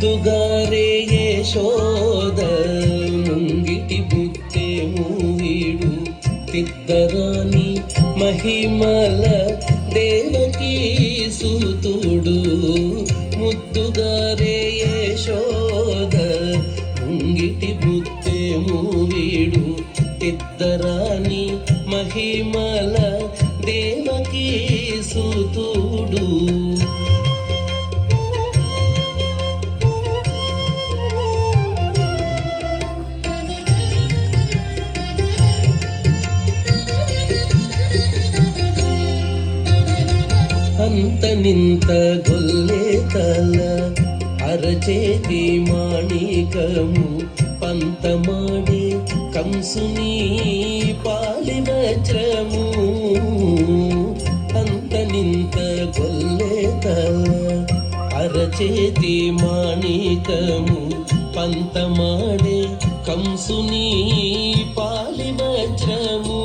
రే యశోద ముంగిటి బుద్ధేము వీడు తిద్దరాని మహిమల దేవకీ సూతుడు. ముద్దుగా రే యశోద ముంగిటి బుద్ధేము వీడు తిద్దరాని మహిమల దేవకీ సూతుడు. నింత గొల్లే తల అరచేతి మాణికము పంతమాడి కంసుని పాలి వజ్రము అంత నింత గొల్లే తల అరచేతి మాణికము పంతమాడే కంసుని పాలి వజ్రము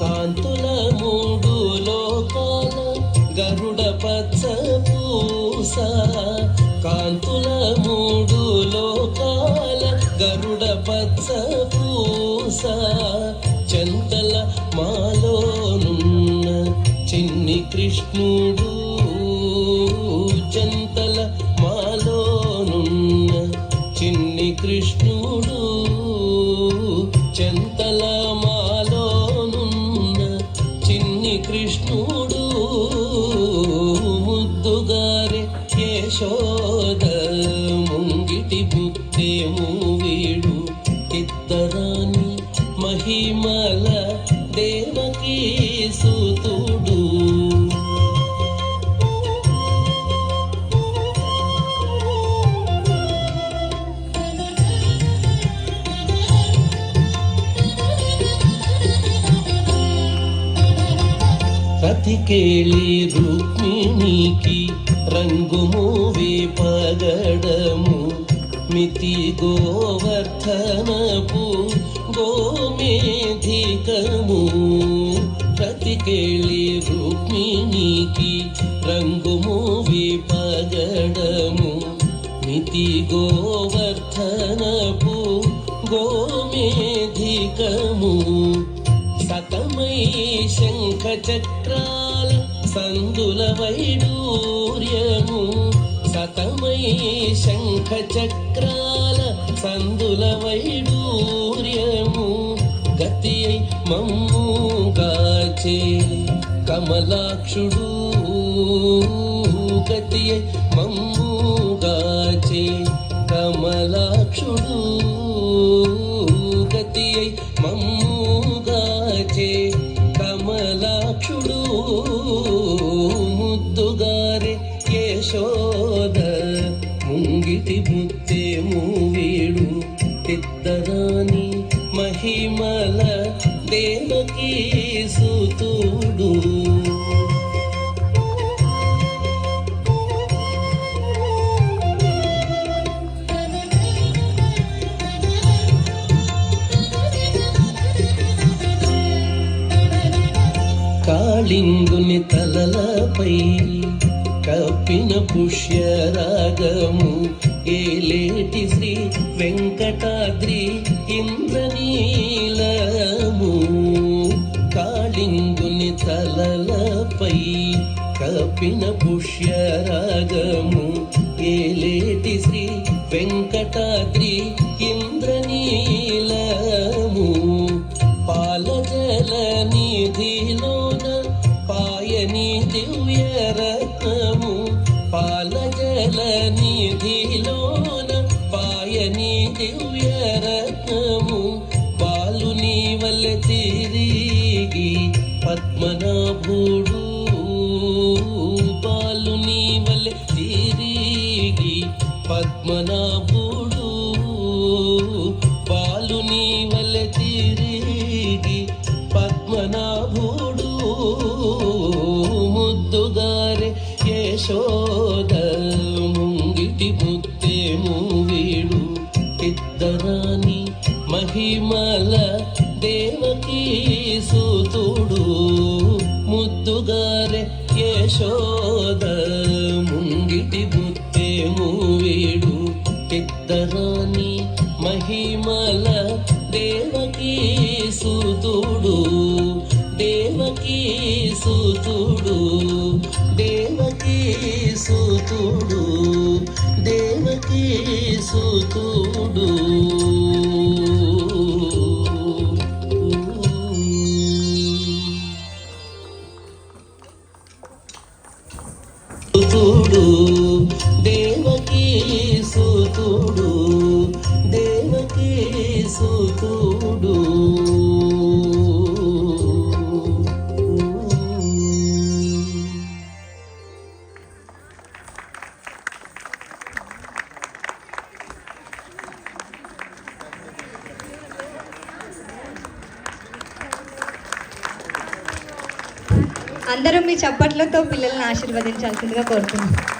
కాంతుల పూస చెంతల మాలోనున్న చిన్ని కృష్ణుడు చెంతల మాలోనున్న చిన్ని కృష్ణుడు చెంతల మాలోనున్న చిన్ని కృష్ణుడు ముద్దుగారే యశోద రతికేళి రుక్మిణికి రంగుమూవి పగడము. మితి గోవర్ధనపు గోమేధికము. రతికేళి రుక్మిణికి రంగు పగడము. మితి గోవర్ధనపు గోమేధికము. సతమై శంఖ చక్రాల సందుల వైడూర్యము సతమై శంఖ చక్రాల సందుల వైడూర్యము గతి మమ్ముగాచే కమలాక్షుడు గతి మమ్ముగాచే కమలాక్షుడు. సిద్ధరాణి మహిమల దేవకీ సూతుడు. కాళింగుని తలలపై కప్పిన పుష్యరాగము. ఏలేటి శ్రీ వెంకటాద్రి ఇంద్రనీలము. కాళింగుని తలలపై కప్పిన పుష్యరాగము. ఏలేటి శ్రీ వెంకటాద్రి ఇంద్రనీ దివ్యరత్నము దివ్య రత్నము బాలుని వల్ల తిరిగి పద్మనాభుడు. బాలుని వల్ల తిరిగి పద్మనాభుడు. బాలుని వల్ల తిరిగి పద్మనాభుడు. ఇద్దరాని మహిమల దేవకీ సూతుడు. ముద్దుగారే యశోద ముంగిటి ముత్తేము వీడు పెద్దరాని మహిమల దేవకీ సూతుడు. దేవకీ సూతుడు. దేవకీ సూతుడు. దేవకీ సూతుడు. సూతుడు దేవకీ సూతుడు దేవకీ సూతుడు. అందరూ మీ చప్పట్లతో పిల్లల్ని ఆశీర్వదించాల్సిందిగా కోరుతున్నాను